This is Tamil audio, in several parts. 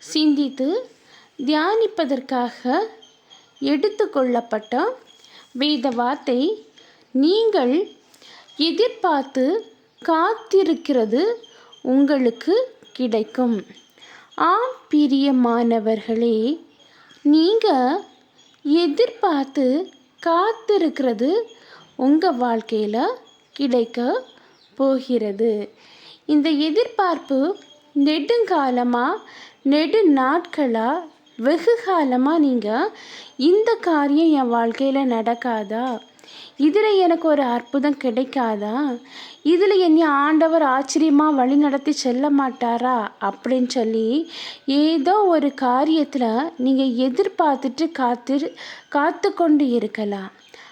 சிந்தித்து தியானிப்பதற்காக எடுத்துக்கொள்ளப்பட்ட வேத வார்த்தை நீங்கள் எதிர்பார்த்து காத்திருக்கிறது உங்களுக்கு கிடைக்கும். ஆம் பிரியமானவர்களே நீங்கள் எதிர்பார்த்து காத்திருக்கிறது உங்கள் வாழ்க்கையில் கிடைக்க போகிறது. இந்த எதிர்பார்ப்பு நெடுங்காலமாக நெடு நாட்களாக வெகு காலமாக நீங்கள் இந்த காரியம் என் வாழ்க்கையில் நடக்காதா? இதில் எனக்கு ஒரு அற்புதம் கிடைக்காதா? இதில் என்னை ஆண்டவர் ஆச்சரியமாக வழி நடத்தி செல்ல மாட்டாரா? அப்படின்னு சொல்லி ஏதோ ஒரு காரியத்தில் நீங்கள் எதிர்பார்த்துட்டு காத்து காத்து கொண்டு இருக்கலாம்.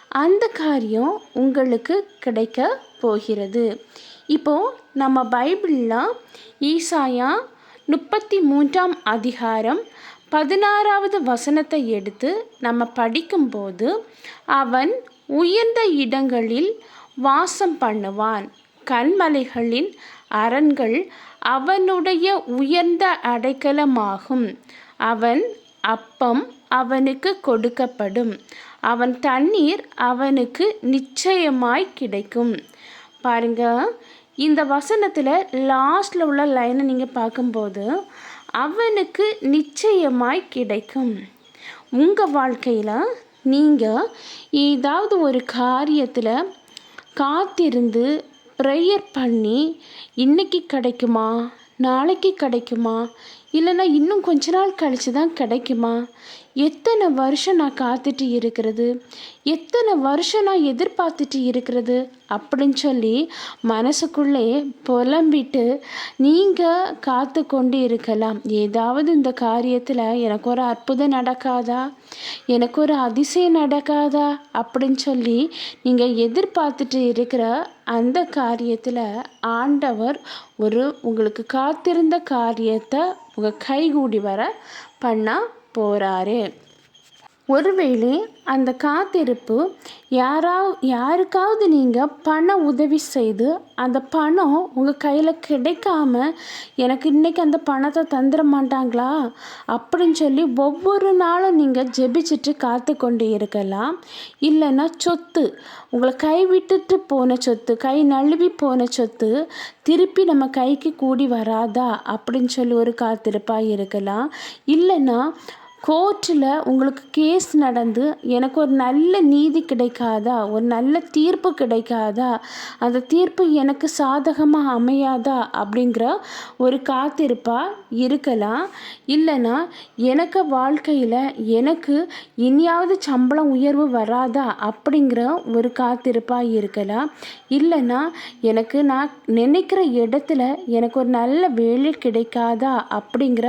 அந்த காரியம் உங்களுக்கு கிடைக்க போகிறது. இப்போது நம்ம பைபிளில் ஈசாயா முப்பத்தி மூன்றாம் அதிகாரம் பதினாறாவது வசனத்தை எடுத்து நம்ம படிக்கும்போது அவன் உயர்ந்த இடங்களில் வாசம் பண்ணுவான். கண்மலைகளின் அரண்கள் அவனுடைய உயர்ந்த அடைக்கலமாகும். அவன் அப்பம் அவனுக்கு கொடுக்கப்படும். அவன் தண்ணீர் அவனுக்கு நிச்சயமாய் கிடைக்கும். பாருங்க இந்த வசனத்தில் லாஸ்டில் உள்ள லைனை நீங்கள் பார்க்கும்போது அவனுக்கு நிச்சயமாய் கிடைக்கும். உங்கள் வாழ்க்கையில் நீங்கள் ஏதாவது ஒரு காரியத்தில் காத்திருந்து ப்ரேயர் பண்ணி இன்றைக்கி கிடைக்குமா? நாளைக்கு கிடைக்குமா? இல்லைன்னா இன்னும் கொஞ்ச நாள் கழித்து தான் கிடைக்குமா? எத்தனை வருஷம் நான் காத்துட்டு இருக்கிறது? எத்தனை வருஷம் நான் எதிர்பார்த்துட்டு இருக்கிறது? அப்படின்னு சொல்லி மனசுக்குள்ளே புலம்பிட்டு நீங்கள் காத்து கொண்டு இருக்கலாம். ஏதாவது இந்த காரியத்தில் எனக்கு ஒரு அற்புதம் நடக்காதா? எனக்கு ஒரு அதிசயம் நடக்காதா? அப்படின்னு சொல்லி நீங்கள் எதிர்பார்த்துட்டு இருக்கிற அந்த காரியத்தில் ஆண்டவர் ஒரு உங்களுக்கு காத்திருந்த காரியத்தை உங்கள் கைகூடி வர பண்ணால் போகிறாரு ஒருவேளை அந்த காத்திருப்பு யாரா யாருக்காவது நீங்கள் பண உதவி செய்து அந்த பணம் உங்கள் கையில் கிடைக்காம எனக்கு இன்றைக்கி அந்த பணத்தை தந்துட மாட்டாங்களா? அப்படின்னு சொல்லி ஒவ்வொரு நாளும் நீங்கள் ஜெபிச்சுட்டு காத்து கொண்டு இருக்கலாம். இல்லைன்னா சொத்து உங்களை கை விட்டுட்டு போன சொத்து கை நழுவி போன சொத்து திருப்பி நம்ம கைக்கு கூடி வராதா? அப்படின்னு சொல்லி ஒரு காத்திருப்பாக இருக்கலாம். இல்லைன்னா கோர்ட்டில் உங்களுக்கு கேஸ் நடந்து எனக்கு ஒரு நல்ல நீதி கிடைக்காதா? ஒரு நல்ல தீர்ப்பு கிடைக்காதா? அந்த தீர்ப்பு எனக்கு சாதகமாக அமையாதா? அப்படிங்கிற ஒரு காத்திருப்பாக இருக்கலாம். இல்லைன்னா எனக்கு வாழ்க்கையில் எனக்கு இனியாவது சம்பளம் உயர்வு வராதா? அப்படிங்கிற ஒரு காத்திருப்பாக இருக்கலாம். இல்லைன்னா எனக்கு நான் நினைக்கிற இடத்துல எனக்கு ஒரு நல்ல வேலை கிடைக்காதா? அப்படிங்கிற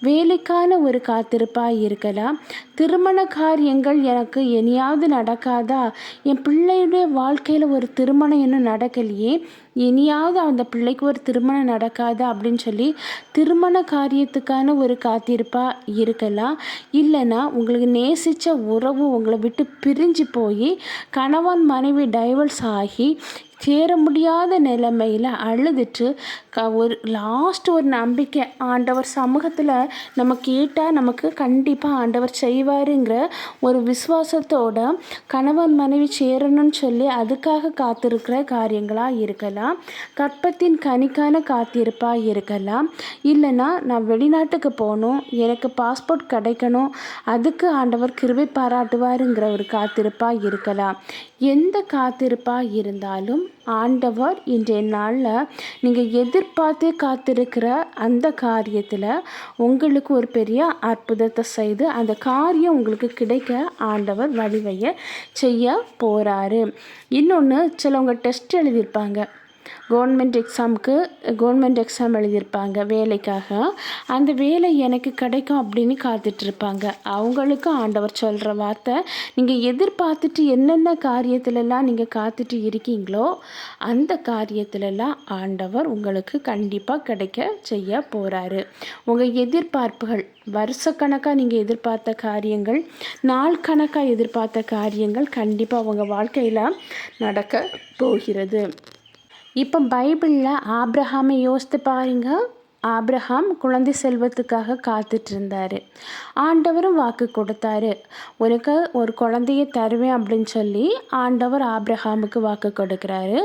வேலைக்கான ஒரு காத்திருப்பாக இருக்கலாம். திருமண காரியங்கள் எனக்கு இனியாவது நடக்காதா? என் பிள்ளையுடைய வாழ்க்கையில் ஒரு திருமணம் இன்னும் நடக்கலையே. இனியாவது அந்த பிள்ளைக்கு ஒரு திருமணம் நடக்காதா அப்படின்னு சொல்லி திருமண காரியத்துக்கான ஒரு காத்திருப்பாக இருக்கலாம் இல்லைன்னா உங்களுக்கு நேசித்த உறவு உங்களை விட்டு பிரிஞ்சு போய் கணவன் மனைவி டைவர்ஸ் ஆகி சேர முடியாத நிலைமையில் அழுதுட்டு க ஒரு லாஸ்ட் ஒரு நம்பிக்கை ஆண்டவர் சமூகத்தில் நம்ம கேட்டால் நமக்கு கண்டிப்பாக ஆண்டவர் செய்வாருங்கிற ஒரு விசுவாசத்தோட கணவன் மனைவி சேரணும்னு சொல்லி அதுக்காக காத்திருக்கிற காரியங்களாக இருக்கலாம் கற்பத்தின் கனிக்கான காத்திருப்பாக இருக்கலாம். இல்லைன்னா நான் வெளிநாட்டுக்கு போகணும் எனக்கு பாஸ்போர்ட் கிடைக்கணும் அதுக்கு ஆண்டவர் கிருபை பாராட்டுவாருங்கிற ஒரு காத்திருப்பாக இருக்கலாம். எந்த காத்திருப்பாக இருந்தாலும் ஆண்டவர் இன்றைய நாளில் நீங்கள் எதிர்பார்த்து காத்திருக்கிற அந்த காரியத்தில் உங்களுக்கு ஒரு பெரிய அற்புதத்தை செய்து அந்த காரியம் உங்களுக்கு கிடைக்க ஆண்டவர் வழிவைய செய்ய போகிறாரு இன்னொன்று சிலவங்க டெஸ்ட் எழுதியிருப்பாங்க. கவர்மெண்ட் எக்ஸாமுக்கு கவர்மெண்ட் எக்ஸாம் எழுதியிருப்பாங்க வேலைக்காக. அந்த வேலை எனக்கு கிடைக்கும் அப்படின்னு காத்துட்ருப்பாங்க. அவங்களுக்கும் ஆண்டவர் சொல்கிற வார்த்தை நீங்கள் எதிர்பார்த்துட்டு என்னென்ன காரியத்திலலாம் நீங்கள் காத்துட்டு இருக்கீங்களோ அந்த காரியத்திலலாம் ஆண்டவர் உங்களுக்கு கண்டிப்பாக கிடைக்க செய்ய போகிறாரு உங்கள் எதிர்பார்ப்புகள் வருஷக்கணக்காக நீங்கள் எதிர்பார்த்த காரியங்கள் நாள் கணக்காக எதிர்பார்த்த காரியங்கள் கண்டிப்பாக உங்கள் வாழ்க்கையில் நடக்க போகிறது. இப்போ பைபிளில் ஆப்ரஹாமை யோசித்து பாருங்க. ஆப்ரஹாம் குழந்தை செல்வத்துக்காக காத்துட்டு இருந்தார் ஆண்டவரும் வாக்கு கொடுத்தாரு. உனக்கு ஒரு குழந்தைய தருவேன் அப்படின்னு சொல்லி ஆண்டவர் ஆப்ரஹாமுக்கு வாக்கு கொடுக்குறாரு.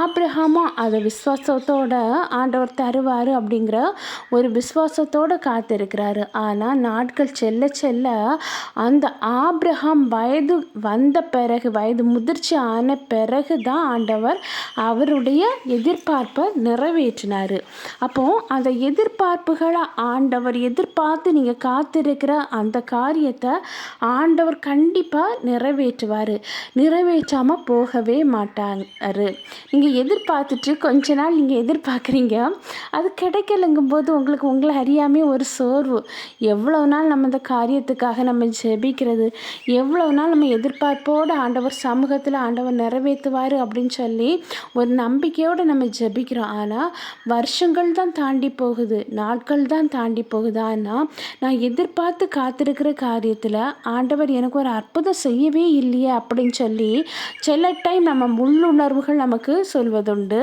ஆப்ரஹாமும் அதை விஸ்வாசத்தோட ஆண்டவர் தருவார் அப்படிங்கிற ஒரு விஸ்வாசத்தோடு காத்திருக்கிறாரு. ஆனால் நாட்கள் செல்ல செல்ல அந்த ஆப்ரஹாம் வயது வந்த பிறகு வயது முதிர்ச்சி ஆன பிறகு தான் ஆண்டவர் அவருடைய எதிர்பார்ப்பை நிறைவேற்றினார். அப்போது அது அந்த எதிர்பார்ப்புகளை ஆண்டவர் எதிர்பார்த்து நீங்கள் காத்திருக்கிற அந்த காரியத்தை ஆண்டவர் கண்டிப்பாக நிறைவேற்றுவார். நிறைவேற்றாமல் போகவே மாட்டார். நீங்கள் எதிர்பார்த்துட்டு கொஞ்ச நாள் நீங்கள் எதிர்பார்க்குறீங்க அது கிடைக்கலங்கும் போது உங்களுக்கு உங்களை அறியாமே ஒரு சோர்வு. எவ்வளோ நாள் நம்ம இந்த காரியத்துக்காக நம்ம ஜெபிக்கிறது எவ்வளோ நாள் நம்ம எதிர்பார்ப்போடு ஆண்டவர் சமூகத்தில் ஆண்டவர் நிறைவேற்றுவார் அப்படின்னு சொல்லி ஒரு நம்பிக்கையோடு நம்ம ஜெபிக்கிறோம். ஆனால் வருஷங்கள் தான் தாண்டி போகுது. நாட்கள் தான் தாண்டி போகுது. ஆனால் நான் எதிர்பார்த்து காத்திருக்கிற காரியத்தில் ஆண்டவர் எனக்கு ஒரு அற்புதம் செய்யவே இல்லையே அப்படின்னு சொல்லி சில டைம் நம்ம உள்ளுணர்வுகள் நமக்கு சொல்வதுண்டு.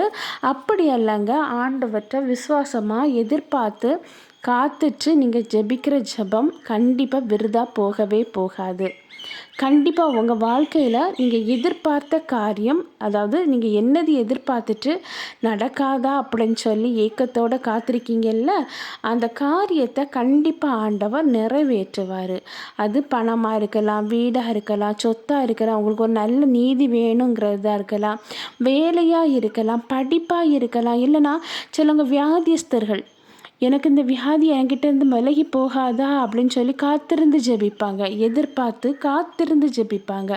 அப்படி அல்லங்க ஆண்டவற்றை விசுவாசமாக எதிர்பார்த்து காத்துட்டு நீங்கள் ஜெபிக்கிற ஜெபம் கண்டிப்பாக விருதாக போகவே போகாது. கண்டிப்பாக உங்கள் வாழ்க்கையில் நீங்கள் எதிர்பார்த்த காரியம் அதாவது நீங்கள் என்னது எதிர்பார்த்துட்டு நடக்காதா அப்படின்னு சொல்லி ஏக்கத்தோடு காத்திருக்கீங்கல்ல அந்த காரியத்தை கண்டிப்பாக ஆண்டவர் நிறைவேற்றுவார். அது பணமாக இருக்கலாம் வீடாக இருக்கலாம் சொத்தாக இருக்கலாம் உங்களுக்கு ஒரு நல்ல நீதி வேணுங்கிறதா இருக்கலாம் வேலையாக இருக்கலாம் படிப்பாக இருக்கலாம் இல்லைனா சிலவங்க வியாதியஸ்தர்கள் எனக்கு இந்த வியாதி என்கிட்ட இருந்து விலகி போகாதா அப்படின்னு சொல்லி காத்திருந்து ஜெபிப்பாங்க. எதிர்பார்த்து காத்திருந்து ஜெபிப்பாங்க.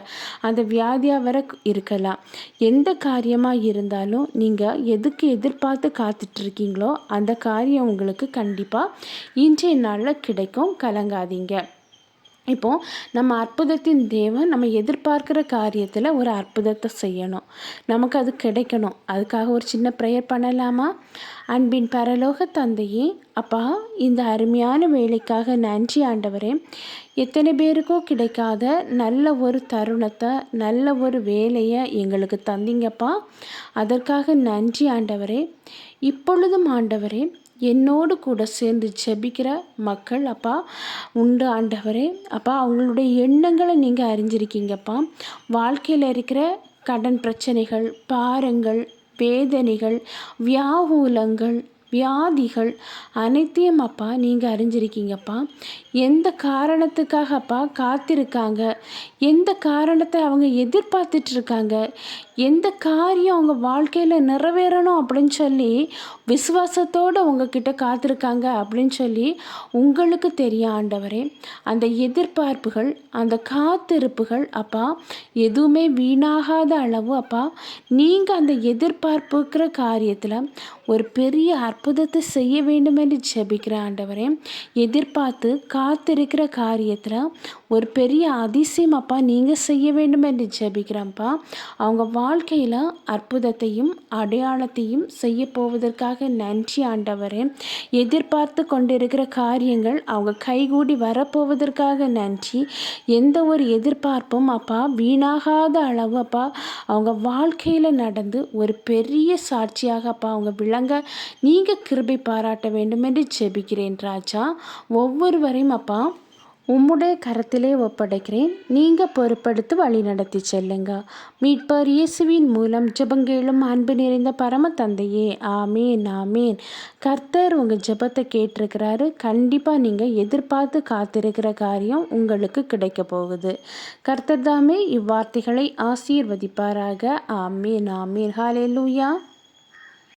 அந்த வியாதியாக வர இருக்கலாம். எந்த காரியமாக இருந்தாலும் நீங்கள் எதுக்கு எதிர்பார்த்து காத்துட்ருக்கீங்களோ அந்த காரியம் உங்களுக்கு கண்டிப்பாக இன்றைய நாளில் கிடைக்கும். கலங்காதீங்க. இப்போது நம்ம அற்புதத்தின் தேவன் நம்ம எதிர்பார்க்குற காரியத்தில் ஒரு அற்புதத்தை செய்யணும். நமக்கு அது கிடைக்கணும். அதுக்காக ஒரு சின்ன ப்ரேயர் பண்ணலாமா? அன்பின் பரலோக தந்தையே அப்பா இந்த அருமையான வேலைக்காக நன்றி ஆண்டவரே. எத்தனை பேருக்கோ கிடைக்காத நல்ல ஒரு தருணத்தை நல்ல ஒரு வேலையை எங்களுக்கு தந்தீங்கப்பா. அதற்காக நன்றி ஆண்டவரே. இப்பொழுதும் ஆண்டவரே என்னோடு கூட சேர்ந்து ஜெபிக்கிற மக்கள் அப்பா உண்டு ஆண்டவரே. அப்பா அவங்களுடைய எண்ணங்களை நீங்கள் அறிஞ்சிருக்கீங்கப்பா. வாழ்க்கையில் இருக்கிற கடன் பிரச்சனைகள் பாரங்கள் வேதனைகள் வியாகூலங்கள் வியாதிகள் அனைத்தையும் அப்பா நீங்கள் அறிஞ்சிருக்கீங்கப்பா. எந்த காரணத்துக்காக அப்பா காத்திருக்காங்க? எந்த காரணத்தை அவங்க எதிர்பார்த்துட்ருக்காங்க? எந்த காரியம் அவங்க வாழ்க்கையில் நிறைவேறணும் அப்படின்னு சொல்லி விசுவாசத்தோடு உங்ககிட்ட காத்திருக்காங்க அப்படின்னு சொல்லி உங்களுக்கு தெரியும் ஆண்டவரே. அந்த எதிர்பார்ப்புகள் அந்த காத்திருப்புகள் அப்பா எதுவுமே வீணாகாத அளவு அப்பா நீங்கள் அந்த எதிர்பார்ப்புக்கிற காரியத்தில் ஒரு பெரிய அற்புதத்தை செய்ய வேண்டும் என்று ஜெபிக்கிற ஆண்டவரே எதிர்பார்த்து காத்திருக்கிற காரியத்தில் ஒரு பெரிய அதிசயம் அப்பா நீங்கள் செய்ய வேண்டும் என்று ஜெபிக்கிறேன்ப்பா. அவங்க வாழ்க்கையில் அற்புதத்தையும் அடையாளத்தையும் செய்ய போவதற்காக நன்றி ஆண்டவரே. எதிர்பார்த்து கொண்டிருக்கிற காரியங்கள் அவங்க கைகூடி வரப்போவதற்காக நன்றி. எந்த ஒரு எதிர்பார்ப்பும் அப்பா வீணாகாத அளவு அப்பா அவங்க வாழ்க்கையில் நடந்து ஒரு பெரிய சாட்சியாக அப்பா அவங்க விளங்க நீங்கள் கிருபை பாராட்ட வேண்டும் என்று ஜெபிக்கிறேன் ராஜா. ஒவ்வொருவரையும் அப்பா உம்முடைய கரத்திலே ஒப்படைக்கிறேன். நீங்கள் பொறுப்படுத்து வழி நடத்தி செல்லுங்க. மீட்பர் இயேசுவின் மூலம் ஜபங்கேளும் அன்பு நிறைந்த பரம தந்தையே ஆமேன் ஆமேன். கர்த்தர் உங்கள் ஜபத்தை கேட்டிருக்கிறாரு. கண்டிப்பாக நீங்கள் எதிர்பார்த்து காத்திருக்கிற காரியம் உங்களுக்கு கிடைக்க போகுது. கர்த்தர் தாமே இவ்வார்த்தைகளை ஆசீர்வதிப்பாராக. ஆமேன் ஆமேன். ஹாலே லூயா